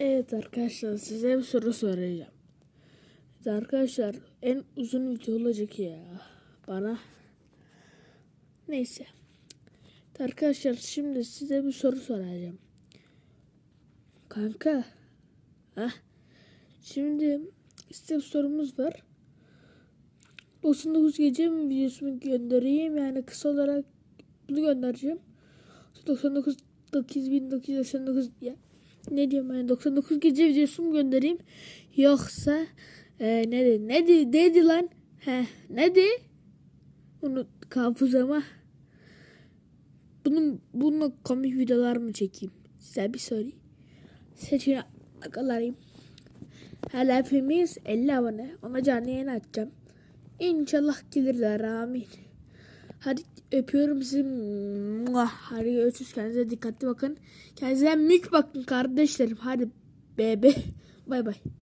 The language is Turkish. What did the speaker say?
Evet arkadaşlar size bir soru soracağım. Evet arkadaşlar en uzun video olacak ya bana. Neyse. Evet arkadaşlar şimdi size bir soru soracağım. Kanka. Heh. Şimdi size bir sorumuz var. 99 gece mi videosunu göndereyim yani kısa olarak bunu göndereceğim. 99 9999 ya ne diyorum yani 99 gece videosu mu göndereyim? Yoksa e, ne dedi? Ne dedi, dedi lan? He ne dedi unut hafızama. Bunun bununla komik videolar mı çekeyim? Size bir sorayım. Seçin akalarım hedefimiz 50 abone. Ona canlı yayın açacağım. İnşallah gelirler amin hadi öpüyorum sizi. Hadi görüşürüz. Kendinize dikkatli bakın. Kendinize mük bakın kardeşlerim. Hadi bebe bay bay